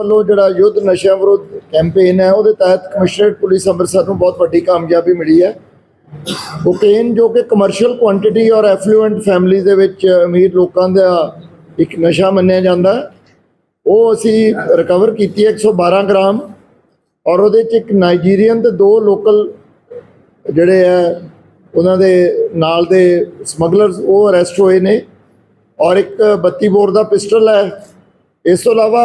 ਵੱਲੋਂ ਜਿਹੜਾ ਯੁੱਧ ਨਸ਼ਿਆਂ ਵਿਰੁੱਧ ਕੈਂਪੇਨ ਹੈ, ਉਹਦੇ ਤਹਿਤ ਕਮਿਸ਼ਨਰੇਟ ਪੁਲਿਸ ਅੰਮ੍ਰਿਤਸਰ ਨੂੰ ਬਹੁਤ ਵੱਡੀ ਕਾਮਯਾਬੀ ਮਿਲੀ ਹੈ। ਕੋਕੇਨ ਜੋ ਕਿ ਕਮਰਸ਼ੀਅਲ ਕੁਆਂਟੀਟੀ ਔਰ ਐਫਲੂਐਂਟ ਫੈਮਿਲੀ ਦੇ ਵਿੱਚ ਅਮੀਰ ਲੋਕਾਂ ਦਾ ਇੱਕ ਨਸ਼ਾ ਮੰਨਿਆ ਜਾਂਦਾ ਉਹ ਅਸੀਂ ਰਿਕਵਰ ਕੀਤੀ ਹੈ 112 ਗ੍ਰਾਮ ਔਰ ਉਹਦੇ ਚ ਇੱਕ ਨਾਈਜੀਰੀਅਨ ਤੇ ਦੋ ਲੋਕਲ ਜਿਹੜੇ ਹੈ, ਉਹਨਾਂ ਦੇ ਨਾਲ ਦੇ ਸਮਗਲਰਸ ਉਹ ਅਰੈਸਟ ਹੋਏ ਨੇ ਔਰ ਇੱਕ 32 ਬੋਰ ਦਾ ਪਿਸਟਲ ਹੈ। ਇਸ ਤੋਂ ਇਲਾਵਾ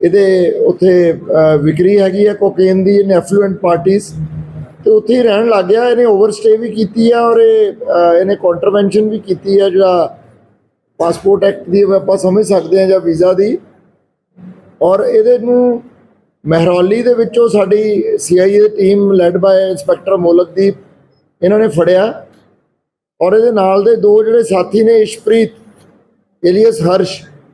ਇਹਦੇ ਉੱਥੇ ਵਿਕਰੀ ਹੈਗੀ ਹੈ ਕੋਕੇਨ ਦੀ ਇਨ ਐਫਲੂਐਂਟ ਪਾਰਟੀਆਂ ਤੇ ਉੱਥੇ ਹੀ ਰਹਿਣ ਲੱਗ ਗਿਆ, ਇਹਨੇ ਓਵਰਸਟੇ ਵੀ ਕੀਤੀ ਹੈ ਔਰ ਇਹ ਇਹਨੇ ਕੰਟਰਵੈਂਸ਼ਨ ਵੀ ਕੀਤੀ ਹੈ ਜਿਹੜਾ ਪਾਸਪੋਰਟ ਐਕਟ ਦੀ ਆਪਾਂ ਸਮਝ ਸਕਦੇ ਹਾਂ ਜਾਂ ਵੀਜ਼ਾ ਦੀ। ਔਰ ਇਹਦੇ ਨੂੰ ਮਹਿਰੌਲੀ ਦੇ ਵਿੱਚੋਂ ਸਾਡੀ CIA the team led by inspector Molakdeep, ਇਹਨਾਂ ਨੇ ਫੜਿਆ। ਔਰ ਇਹਦੇ ਨਾਲ ਦੇ ਦੋ ਜਿਹੜੇ ਸਾਥੀ ਨੇ, ਇਸ਼ਪ੍ਰੀਤ, ਏਲੀਅਸ ਹਰਸ਼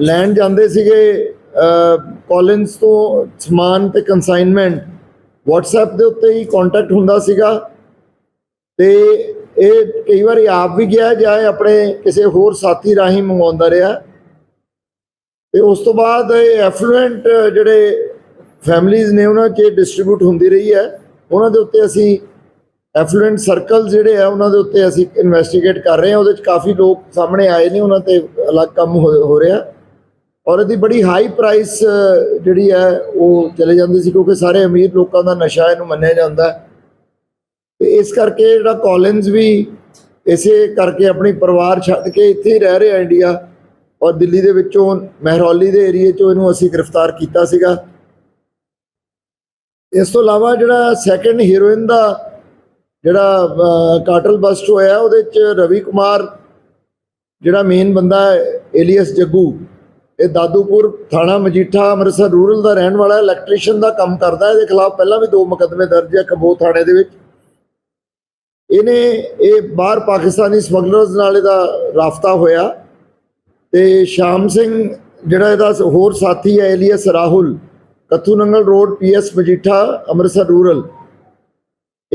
ਲੈਣ ਜਾਂਦੇ ਸੀਗੇ ਕਾਲਿੰਸ ਤੋਂ ਸਮਾਨ ਤੇ ਕੰਸਾਈਨਮੈਂਟ WhatsApp ਦੇ ਉੱਤੇ ਹੀ ਕੰਟੈਕਟ ਹੁੰਦਾ ਸੀਗਾ। ਤੇ ਇਹ ਕਈ ਵਾਰੀ ਆਪ ਵੀ ਗਿਆ ਜਾਂ ਆਪਣੇ ਕਿਸੇ ਹੋਰ ਸਾਥੀ ਰਾਹੀਂ ਮੰਗਵਾਉਂਦਾ ਰਿਹਾ। ਤੇ ਉਸ ਤੋਂ ਬਾਅਦ ਇਹ ਐਫਲੂਐਂਟ ਜਿਹੜੇ ਫੈਮਲੀਆਂ ਨੇ, ਉਹਨਾਂ 'ਚ ਡਿਸਟ੍ਰੀਬਿਊਟ ਹੁੰਦੀ ਰਹੀ ਹੈ। ਉਹਨਾਂ ਦੇ ਉੱਤੇ ਅਸੀਂ ਐਫਲੂਐਂਟ ਸਰਕਲ ਜਿਹੜੇ ਆ, ਉਹਨਾਂ ਦੇ ਉੱਤੇ ਅਸੀਂ ਇਨਵੈਸਟੀਗੇਟ ਕਰ ਰਹੇ ਹਾਂ। ਉਹਦੇ 'ਚ ਕਾਫੀ ਲੋਕ ਸਾਹਮਣੇ ਆਏ ਨੇ, ਉਹਨਾਂ ਤੇ ਅਲੱਗ ਕੰਮ ਹੋ ਹੋ ਰਿਹਾ। ਔਰ ਇਹਦੀ ਬੜੀ ਹਾਈ ਪ੍ਰਾਈਸ ਜਿਹੜੀ ਹੈ, ਉਹ ਚਲੇ ਜਾਂਦੀ ਸੀ, ਕਿਉਂਕਿ ਸਾਰੇ ਅਮੀਰ ਲੋਕਾਂ ਦਾ ਨਸ਼ਾ ਇਹਨੂੰ ਮੰਨਿਆ ਜਾਂਦਾ ਹੈ। ਤੇ ਇਸ ਕਰਕੇ ਜਿਹੜਾ ਕਾਲਿੰਸ ਵੀ ਇਸੇ ਕਰਕੇ ਆਪਣੀ ਪਰਿਵਾਰ ਛੱਡ ਕੇ ਇੱਥੇ ਹੀ ਰਹਿ ਰਿਹਾ ਇੰਡੀਆ ਔਰ ਦਿੱਲੀ ਦੇ ਵਿੱਚੋਂ ਮਹਿਰੌਲੀ ਦੇ ਏਰੀਏ ਚੋਂ ਇਹਨੂੰ ਅਸੀਂ ਗ੍ਰਿਫਤਾਰ ਕੀਤਾ ਸੀਗਾ। ਇਸ ਤੋਂ ਇਲਾਵਾ ਜਿਹੜਾ ਸੈਕੰਡ ਹੀਰੋਇਨ ਦਾ ਜਿਹੜਾ ਕਾਟਲ ਬਸਟ ਹੋਇਆ, ਉਹਦੇ ਚ ਰਵੀ ਕੁਮਾਰ ਜਿਹੜਾ ਮੇਨ ਬੰਦਾ ਹੈ, ਏਲੀਅਸ ਜੱਗੂ, ਇਹ ਦਾਦੂਪੁਰ ਥਾਣਾ ਮਜੀਠਾ ਅੰਮ੍ਰਿਤਸਰ ਰੂਰਲ ਦਾ ਰਹਿਣ ਵਾਲਾ ਇਲੈਕਟ੍ਰੀਸ਼ੀਅਨ ਦਾ ਕੰਮ ਕਰਦਾ ਇਹਦੇ ਖਿਲਾਫ ਪਹਿਲਾਂ ਵੀ ਦੋ ਮੁਕੱਦਮੇ ਦਰਜ ਹੈ ਕਬੋ ਥਾਣੇ ਦੇ ਵਿੱਚ। ਇਹਨੇ ਇਹ ਬਾਹਰ ਪਾਕਿਸਤਾਨੀ ਸਮਗਲਰਸ ਨਾਲ ਇਹਦਾ ਰਾਫਤਾ ਹੋਇਆ ਤੇ ਸ਼ਾਮ ਸਿੰਘ ਜਿਹੜਾ ਇਹਦਾ ਹੋਰ ਸਾਥੀ ਹੈ, alias Rahul Kathu Nangal road PS Majitha, Amritsar rural.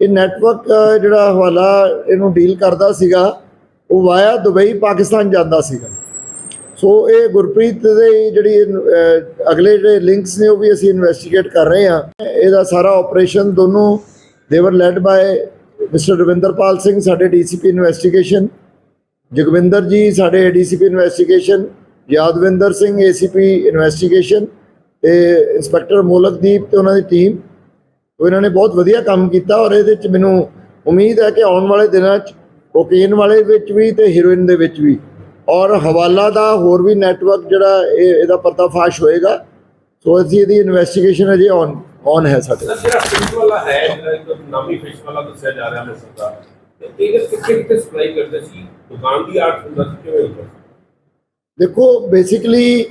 ਇਹ ਨੈਟਵਰਕ ਜਿਹੜਾ ਹਵਾਲਾ ਇਹਨੂੰ ਡੀਲ ਕਰਦਾ ਸੀਗਾ, ਉਹ ਵਾਇਆ ਦੁਬਈ, ਪਾਕਿਸਤਾਨ ਜਾਂਦਾ ਸੀਗਾ। ਸੋ ਇਹ ਗੁਰਪ੍ਰੀਤ ਦੇ ਜਿਹੜੀ ਅਗਲੇ ਜਿਹੜੇ ਲਿੰਕਸ ਨੇ, ਉਹ ਵੀ ਅਸੀਂ ਇਨਵੈਸਟੀਗੇਟ ਕਰ ਰਹੇ ਹਾਂ। ਇਹਦਾ ਸਾਰਾ ਆਪਰੇਸ਼ਨ ਦੋਨੋਂ ਦੇਵਰ led by mister Ravinderpal Singh, ਸਾਡੇ ਡੀਸੀਪੀ ਇਨਵੈਸਟੀਗੇਸ਼ਨ ਜਗਵਿੰਦਰ ਜੀ, ਸਾਡੇ ADCP investigation Yadwinder Singh ACP investigation ਤੇ ਇੰਸਪੈਕਟਰ ਮੋਲਕਦੀਪ ਤੇ ਉਹਨਾਂ ਦੀ ਟੀਮ ਇਹਨਾਂ ਨੇ ਬਹੁਤ ਵਧੀਆ ਕੰਮ ਕੀਤਾ ਔਰ ਇਹਦੇ ਵਿੱਚ ਮੈਨੂੰ ਉਮੀਦ ਹੈ ਕਿ ਆਉਣ ਵਾਲੇ ਦਿਨਾਂ 'ਚ ਕੋਕੇਨ ਵਾਲੇ ਵਿੱਚ ਵੀ ਤੇ ਹੀਰੋਇਨ ਦੇ ਵਿੱਚ ਵੀ। ਔਰ ਹਵਾਲਾ ਦਾ ਹੋਰ ਵੀ ਨੈਟਵਰਕ ਜਿਹੜਾ ਇਹ ਇਹਦਾ ਪਰਦਾਫਾਸ਼ ਹੋਏਗਾ। ਸੋ ਅਸੀਂ ਇਹਦੀ ਇਨਵੈਸਟੀਗੇਸ਼ਨ ਅਜੇ ਔਨ ਔਨ ਹੈ ਸਾਡੇ ਜਿਹੜਾ ਫਿਸ਼ ਵਾਲਾ ਹੈ ਜਿਹੜਾ ਇੱਕ ਨਾਮੀ ਫਿਸ਼ ਵਾਲਾ ਦੱਸਿਆ ਜਾ ਰਿਹਾ ਅੰਮ੍ਰਿਤਸਰ ਦਾ ਤੇ ਇਹ ਕਿੱਥੇ ਕਿੱਥੇ ਸਪਲਾਈ ਕਰਦੇ ਸੀ? ਦੁਕਾਨ ਦੀ ਆਰਟ ਹੁੰਦਾ ਸੀ ਕਿਵੇਂ ਹੁੰਦਾ? ਦੇਖੋ ਬੇਸਿਕਲੀ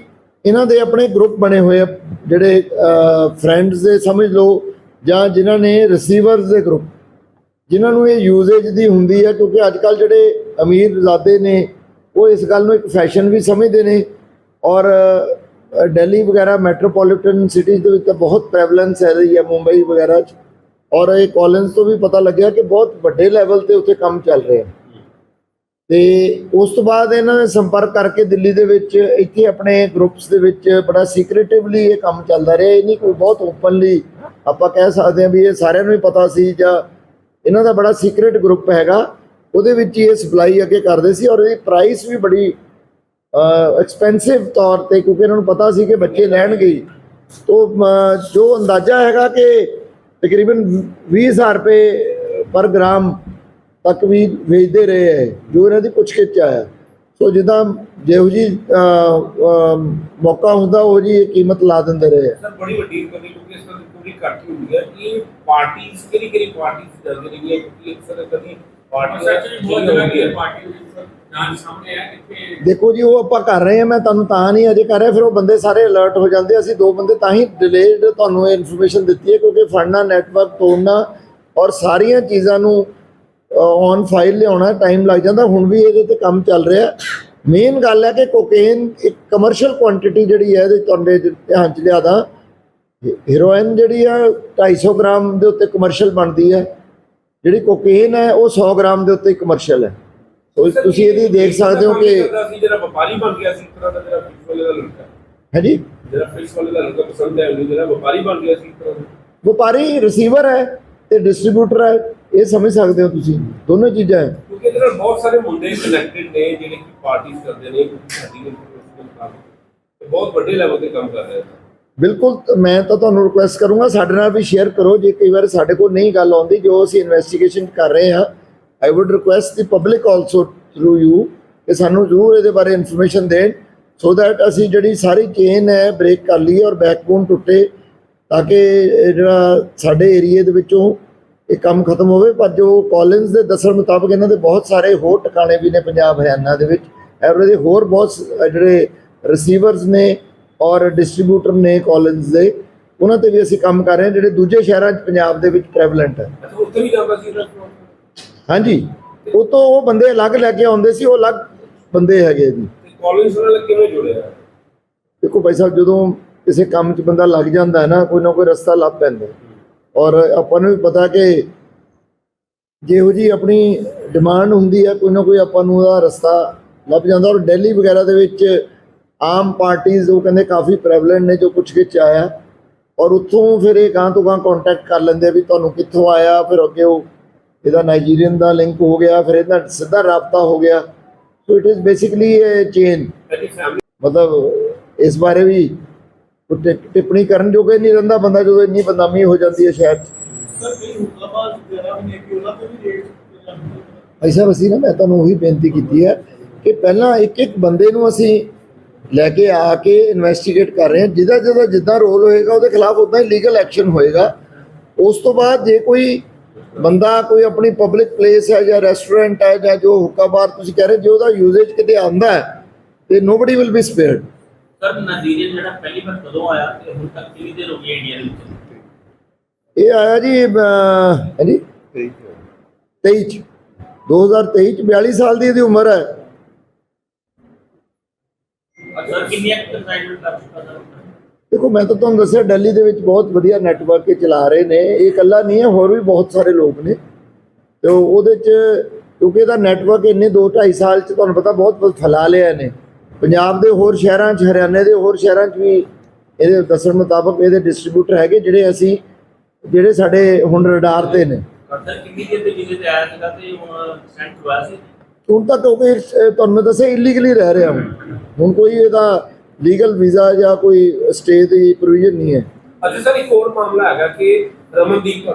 ਇਹਨਾਂ ਦੇ ਆਪਣੇ ਗਰੁੱਪ ਬਣੇ ਹੋਏ ਆ ਜਿਹੜੇ ਫਰੈਂਡਸ ਦੇ ਸਮਝ ਲਓ ਜਾਂ ਜਿਨ੍ਹਾਂ ਨੇ ਰਿਸੀਵਰਸ ਦੇ ਗਰੁੱਪ ਜਿਨ੍ਹਾਂ ਨੂੰ ਇਹ ਯੂਜ਼ੇਜ ਦੀ ਹੁੰਦੀ ਹੈ ਕਿਉਂਕਿ ਅੱਜ ਕੱਲ ਜਿਹੜੇ ਅਮੀਰ ਜ਼ਾਦੇ ਨੇ ਉਹ ਇਸ ਗੱਲ ਨੂੰ ਇੱਕ ਫੈਸ਼ਨ ਵੀ ਸਮਝਦੇ ਨੇ ਔਰ ਅ, ਦਿੱਲੀ ਵਗੈਰਾ ਮੈਟਰੋਪੋਲੀਟਨ ਸਿਟੀਜ਼ ਦੇ ਵਿੱਚ ਤਾਂ ਬਹੁਤ ਪ੍ਰੈਵਲੈਂਸ ਹੈ ਰਹੀ ਹੈ ਮੁੰਬਈ ਵਗੈਰਾ 'ਚ ਔਰ ਇਹ ਕਾਲਜ ਤੋਂ ਵੀ ਪਤਾ ਲੱਗਿਆ ਕਿ ਬਹੁਤ ਵੱਡੇ ਲੈਵਲ ਤੇ ਉੱਥੇ ਕੰਮ ਚੱਲ ਰਿਹਾ। ਤੇ ਉਸ ਤੋਂ ਬਾਅਦ ਇਹਨਾਂ ਨੇ ਸੰਪਰਕ ਕਰਕੇ ਦਿੱਲੀ ਦੇ ਵਿੱਚ ਇੱਥੇ ਆਪਣੇ ਗਰੁੱਪਸ ਦੇ ਵਿੱਚ ਬੜਾ ਸੀਕ੍ਰੀਟਿਵਲੀ ਇਹ ਕੰਮ ਚੱਲਦਾ ਰਿਹਾ ਇਹ ਨਹੀਂ ਕੋਈ ਬਹੁਤ ਓਪਨਲੀ ਆਪਾਂ ਕਹਿ ਸਕਦੇ ਹਾਂ ਵੀ ਇਹ ਸਾਰਿਆਂ ਨੂੰ ਹੀ ਪਤਾ ਸੀ ਜਾਂ ਇਹਨਾਂ ਦਾ ਬੜਾ ਸੀਕ੍ਰੀਟ ਗਰੁੱਪ ਹੈਗਾ ਉਹਦੇ ਵਿੱਚ ਹੀ ਇਹ ਸਪਲਾਈ ਅੱਗੇ ਕਰਦੇ ਸੀ ਔਰ ਇਹਦੀ ਪ੍ਰਾਈਸ ਵੀ ਬੜੀ ਐਕਸਪੈਂਸਿਵ ਤੌਰ ਤੇ ਕਿਉਂਕਿ ਇਹਨਾਂ ਨੂੰ ਪਤਾ ਸੀ ਕਿ ਬੱਚੇ ਲੈਣਗੇ ਹੀ। ਤੋ ਜੋ ਅੰਦਾਜ਼ਾ ਹੈਗਾ ਕਿ ਤਕਰੀਬਨ 20000 ਰੁਪਏ ਪਰ ਗ੍ਰਾਮ ਤੱਕ ਵੀ ਵੇਚਦੇ ਰਹੇ ਹੈ ਜੋ ਇਹਨਾਂ ਦੀ ਪੁੱਛਗਿੱਛ ਆਇਆ। ਸੋ ਜਿੱਦਾਂ ਜਿਹੋ ਜੀ ਮੌਕਾ ਹੁੰਦਾ ਉਹ ਜੀ ਇਹ ਕੀਮਤ ਲਾ ਦਿੰਦੇ ਰਹੇ ਹੈ। ਸਰ ਬੜੀ ਵੱਡੀ ਕਮੀ ਕਿਉਂਕਿ ਇਸ ਤਰ੍ਹਾਂ ਦੀ ਪੂਰੀ ਘੱਟ ਹੀ ਹੁੰਦੀ ਹੈ ਕਿ ਪਾਰਟੀਆਂ ਕਿਹੜੀ ਕਿਹੜੀ ਪਾਰਟੀਆਂ ਚੱਲ ਰਹੀਆਂ ਕਿਉਂਕਿ ਅਕਸਰ ਕਦੀ ਪਾਰਟੀਆਂ ਸੱਚ ਵੀ ਬਹੁਤ ਜਗ੍ਹਾ ਦੀ ਪਾਰਟੀ ਹੋਈ ਸਰ ਨਾਲ ਸਾਹਮਣੇ ਆ ਇੱਥੇ ਦੇਖੋ ਜੀ ਉਹ ਆਪਾਂ ਕਰ ਰਹੇ ਹਾਂ ਮੈਂ ਤੁਹਾਨੂੰ ਤਾਂ ਨਹੀਂ ਅਜੇ ਕਰ ਰਿਹਾ ਫਿਰ ਉਹ ਬੰਦੇ ਸਾਰੇ ਅਲਰਟ ਹੋ ਜਾਂਦੇ ਅਸੀਂ ਦੋ ਬੰਦੇ ਤਾਂ ਹੀ ਡਿਲੇਡ ਤੁਹਾਨੂੰ ਇਹ ਇਨਫੋਰਮੇਸ਼ਨ ਦਿੱਤੀ ਹੈ ਕਿਉਂਕਿ ਫੜਨਾ ਨੈਟਵਰਕ ਤੋੜਨਾ ਔਰ ਸਾਰੀਆਂ ਚੀਜ਼ਾਂ ਨੂੰ ਔਨ ਫਾਈਲ ਲਿਆਉਣਾ ਟਾਈਮ ਲੱਗ ਜਾਂਦਾ। ਹੁਣ ਵੀ ਇਹਦੇ ਤੇ ਕੰਮ ਚੱਲ ਰਿਹਾ। ਮੇਨ ਗੱਲ ਹੈ ਕਿ ਕੋਕੇਨ ਇੱਕ ਕਮਰਸ਼ੀਅਲ ਕੁਆਂਟੀਟੀ ਜਿਹੜੀ ਹੈ ਇਹਦੇ ਤੁਹਾਡੇ ਧਿਆਨ ਚ ਲਿਆਦਾ। ਹੀਰੋਇਨ ਜਿਹੜੀ ਆ 250 ਗ੍ਰਾਮ ਦੇ ਉੱਤੇ ਕਮਰਸ਼ੀਅਲ ਬਣਦੀ ਹੈ। ਜਿਹੜੀ ਕੋਕੇਨ ਹੈ ਉਹ 100 ਗ੍ਰਾਮ ਦੇ ਉੱਤੇ ਕਮਰਸ਼ੀਅਲ ਹੈ। ਸੋ ਤੁਸੀਂ ਇਹਦੀ ਦੇਖ ਸਕਦੇ ਹੋ ਕਿ ਜਿਹੜਾ ਵਪਾਰੀ ਬਣ ਗਿਆ ਸੀ ਤਰ੍ਹਾਂ ਦਾ ਜਿਹੜਾ ਫਿਸ਼ ਵਾਲੇ ਦਾ ਲੜਕਾ। ਹੈ ਜੀ ਜਿਹੜਾ ਫਿਸ਼ ਵਾਲੇ ਦਾ ਲੜਕਾ ਪਸੰਦ ਹੈ ਉਹਨੂੰ ਜਿਹੜਾ ਵਪਾਰੀ ਬਣ ਗਿਆ ਸੀ ਤਰ੍ਹਾਂ ਦਾ। ਵਪਾਰੀ ਰਿਸੀਵਰ ਹੈ ਤੇ ਡਿਸਟ੍ਰੀਬਿਊਟਰ ਹੈ। ਇਹ ਸਮਝ ਸਕਦੇ ਹੋ ਤੁਸੀਂ ਦੋਨੋਂ ਚੀਜ਼ਾਂ ਹੈ। ਕਿਉਂਕਿ ਇਹਦੇ ਨਾਲ ਬਹੁਤ ਸਾਰੇ ਮੁੰਡੇ ਕਨੈਕਟਡ ਨੇ ਜਿਹੜੇ ਕਿ ਪਾਰਟੀਆਂ ਕਰਦੇ ਨੇ ਸਾਡੀ ਤੇ ਬਹੁਤ ਵੱਡੇ ਲੈਵਲ ਤੇ ਕੰਮ ਕਰ ਰਹੇ ਨੇ। ਬਿਲਕੁਲ ਮੈਂ ਤਾਂ ਤੁਹਾਨੂੰ ਰਿਕੁਐਸਟ ਕਰੂੰਗਾ ਸਾਡੇ ਨਾਲ ਵੀ ਸ਼ੇਅਰ ਕਰੋ ਜੇ ਕਈ ਵਾਰ ਸਾਡੇ ਕੋਲ ਨਹੀਂ ਗੱਲ ਆਉਂਦੀ ਜੋ ਅਸੀਂ ਇਨਵੈਸਟੀਗੇਸ਼ਨ ਕਰ ਰਹੇ ਹਾਂ I would request the public also through you ਕਿ ਸਾਨੂੰ ਜ਼ਰੂਰ ਇਹਦੇ ਬਾਰੇ ਇਨਫੋਰਮੇਸ਼ਨ ਦੇਣ ਸੋ ਦੈਟ ਅਸੀਂ ਜਿਹੜੀ ਸਾਰੀ ਚੇਨ ਹੈ ਬ੍ਰੇਕ ਕਰ ਲਈਏ ਔਰ ਬੈਕਬੋਨ ਟੁੱਟੇ ਤਾਂ ਕਿ ਜਿਹੜਾ ਸਾਡੇ ਏਰੀਏ ਦੇ ਵਿੱਚੋਂ ਇਹ ਕੰਮ ਖਤਮ ਹੋਵੇ ਪਰ ਜੋ ਕਾਲਿੰਸ ਦੇ ਦੱਸਣ ਮੁਤਾਬਕ ਇਹਨਾਂ ਦੇ ਬਹੁਤ ਸਾਰੇ ਹੋਰ ਟਿਕਾਣੇ ਵੀ ਨੇ ਪੰਜਾਬ ਹਰਿਆਣਾ ਦੇ ਵਿੱਚ। ਐਵਰੇ ਦੇ ਹੋਰ ਬਹੁਤ ਜਿਹੜੇ ਰਿਸੀਵਰਸ ਨੇ ਔਰ ਡਿਸਟ੍ਰੀਬਿਊਟਰ ਨੇ ਕਾਲਿੰਸ ਦੇ ਉਹਨਾਂ ਤੇ ਵੀ ਅਸੀਂ ਕੰਮ ਕਰ ਰਹੇ ਹਾਂ ਜਿਹੜੇ ਦੂਜੇ ਸ਼ਹਿਰਾਂ 'ਚ ਪੰਜਾਬ ਦੇ ਵਿੱਚ ਪ੍ਰੈਵਲੈਂਟ ਹੈ। ਅੱਛਾ ਉੱਥੇ ਵੀ ਜਾਂਦਾ ਸੀ ਰੈਸਟੋਰੈਂਟ ਹਾਂਜੀ। ਉਹ ਤੋਂ ਉਹ ਬੰਦੇ ਅਲੱਗ ਲੈ ਕੇ ਆਉਂਦੇ ਸੀ ਉਹ ਅਲੱਗ ਬੰਦੇ ਹੈਗੇ ਜੀ। ਤੇ ਕਾਲਜ ਨਾਲ ਕਿਵੇਂ ਜੁੜਿਆ? ਦੇਖੋ ਭਾਈ ਸਾਹਿਬ ਜਦੋਂ ਕਿਸੇ ਕੰਮ 'ਚ ਬੰਦਾ ਲੱਗ ਜਾਂਦਾ ਹੈ ਨਾ ਕੋਈ ਨਾ ਕੋਈ ਰਸਤਾ ਲੱਭ ਪੈਂਦਾ ਹੈ। ਔਰ ਆਪਾਂ ਨੂੰ ਵੀ ਪਤਾ ਕਿ ਜਿਹੋ ਜੀ ਆਪਣੀ ਡਿਮਾਂਡ ਹੁੰਦੀ ਹੈ ਕੋਈ ਨਾ ਕੋਈ ਆਪਾਂ ਨੂੰ ਉਹਦਾ ਰਸਤਾ ਲੱਭ ਜਾਂਦਾ। ਔਰ ਦਿੱਲੀ ਵਗੈਰਾ ਦੇ ਵਿੱਚ ਆਮ ਪਾਰਟੀਆਂ ਉਹ ਕਹਿੰਦੇ ਕਾਫੀ ਪ੍ਰੈਵਲੈਂਟ ਨੇ ਜੋ ਕੁਛ ਵਿੱਚ ਆਇਆ। ਔਰ ਉੱਥੋਂ ਫਿਰ ਇਹ ਗਾਂ ਤੋਂ ਗਾਂ ਕੰਟੈਕਟ ਕਰ ਲੈਂਦੇ ਵੀ ਤੁਹਾਨੂੰ ਕਿੱਥੋਂ ਆਇਆ ਫਿਰ ਅੱਗੇ ਉਹ ਇਹਦਾ ਨਾਈਜੀਰੀਅਨ ਦਾ ਲਿੰਕ ਹੋ ਗਿਆ ਫਿਰ ਇਹਦਾ ਸਿੱਧਾ ਰਾਬਤਾ ਹੋ ਗਿਆ। So it is basically uh chain ਮਤਲਬ ਇਸ ਬਾਰੇ ਵੀ ਟਿ- ਟਿੱਪਣੀ ਕਰਨ ਜੋਗਾ ਨਹੀਂ ਰਹਿੰਦਾ ਬੰਦਾ ਜਦੋਂ ਇੰਨੀ ਬਦਨਾਮੀ ਹੋ ਜਾਂਦੀ ਹੈ ਸ਼ਹਿਰ 'ਚ। ਭਾਈ ਸਾਹਿਬ ਅਸੀਂ ਨਾ ਮੈਂ ਤੁਹਾਨੂੰ ਉਹੀ ਬੇਨਤੀ ਕੀਤੀ ਹੈ ਕਿ ਪਹਿਲਾਂ ਇੱਕ ਇੱਕ ਬੰਦੇ ਨੂੰ ਅਸੀਂ ਲੈ ਕੇ ਆ ਕੇ ਇਨਵੈਸਟੀਗੇਟ ਕਰ ਰਹੇ ਹਾਂ। ਜਿਹਦਾ ਜਿਹਦਾ ਜਿੱਦਾਂ ਰੋਲ ਹੋਏਗਾ ਉਹਦੇ ਖਿਲਾਫ ਉਦਾਂ ਹੀ ਲੀਗਲ ਐਕਸ਼ਨ ਹੋਏਗਾ। ਉਸ ਤੋਂ ਬਾਅਦ ਜੇ ਕੋਈ ਬੰਦਾ ਕੋਈ ਆਪਣੀ ਪਬਲਿਕ ਪਲੇਸ ਹੈ ਜਾਂ ਰੈਸਟੋਰੈਂਟ ਹੈ ਜਾਂ ਜੋ ਹੁੱਕਾ ਬਾਰ ਤੁਸੀਂ ਕਹਿ ਰਹੇ ਜੇ ਉਹਦਾ ਯੂਜ਼ੇਜ ਕਿਤੇ ਆਂਦਾ ਹੈ ਤੇ nobody will be spared sir Nigerian ਜਿਹੜਾ ਪਹਿਲੀ ਵਾਰ ਕਦੋਂ ਆਇਆ ਤੇ ਹੁਣ ਤੱਕ ਕਿੰਨੀ ਦੇਰ ਹੋ ਗਈ ਹੈ ਇੰਡੀਆ ਦੇ ਵਿੱਚ? ਇਹ ਆਇਆ ਜੀ ਅਹ, ਹਾਂਜੀ? 23 ਚ। 2023 ਚ। 42 ਸਾਲ ਦੀ ਇਹਦੀ ਉਮਰ ਹੈ। ਸਰ ਕਿੰਨੀਆਂ ਕੰਸਾਈਨਮੈਂਟ ਕਰ ਚੁੱਕਾ ਸਰ? ਦੇਖੋ ਮੈਂ ਤਾਂ ਤੁਹਾਨੂੰ ਦੱਸਿਆ ਦਿੱਲੀ ਦੇ ਵਿੱਚ ਬਹੁਤ ਵਧੀਆ ਨੈਟਵਰਕ ਇਹ ਚਲਾ ਰਹੇ ਨੇ। ਇਹ ਇਕੱਲਾ ਨਹੀਂ ਹੈ ਹੋਰ ਵੀ ਬਹੁਤ ਸਾਰੇ ਲੋਕ ਨੇ। ਤੇ ਉਹ- ਉਹਦੇ ਚ ਕਿਉਂਕਿ ਇਹਦਾ ਨੈਟਵਰਕ ਇੰਨੇ 2 2.5 ਸਾਲ ਚ ਤੁਹਾਨੂੰ ਪਤਾ ਬਹੁਤ ਬਹੁਤ ਫੈਲਾ ਲਿਆ ਨੇ ਪੰਜਾਬ ਦੇ ਹੋਰ ਸ਼ਹਿਰਾਂ ਚ ਹਰਿਆਣੇ ਦੇ ਹੋਰ ਸ਼ਹਿਰਾਂ ਚ ਵੀ ਇਹਦੇ ਦੱਸਣ ਮੁਤਾਬਕ ਇਹਦੇ ਡਿਸਟ੍ਰੀਬਿਊਟਰ ਹੈਗੇ ਜਿਹੜੇ ਅਸੀਂ ਜਿਹੜੇ ਸਾਡੇ ਹੁਣ ਰਡਾਰ ਤੇ ਨੇ। ਸਰ ਕਿੰਨੀ ਦੇਰ ਦੇ ਵੀਜ਼ੇ ਤੇ ਆਇਆ ਸੀਗਾ ਤੇ ਹੁਣ ਸੈਂਟ ਹੋਇਆ ਸੀ? ਹੁਣ ਤੱਕ ਉਹ ਵੀ, ਤੁਹਾਨੂੰ ਮੈਂ ਦੱਸਿਆ ਇਲੀਗਲੀ ਰਹਿ ਰਿਹਾ ਹੁਣ। ਹੁਣ ਕੋਈ ਇਹਦਾ ਲੀਗਲ ਵੀਜ਼ਾ ਜਾਂ ਕੋਈ ਸਟੇ ਦੀ ਪ੍ਰੋਵੀਜ਼ਨ ਨਹੀਂ ਹੈ। ਅੱਛਾ ਸਰ ਇੱਕ ਹੋਰ ਮਾਮਲਾ ਹੈਗਾ ਕਿ ਰਮਨਦੀਪ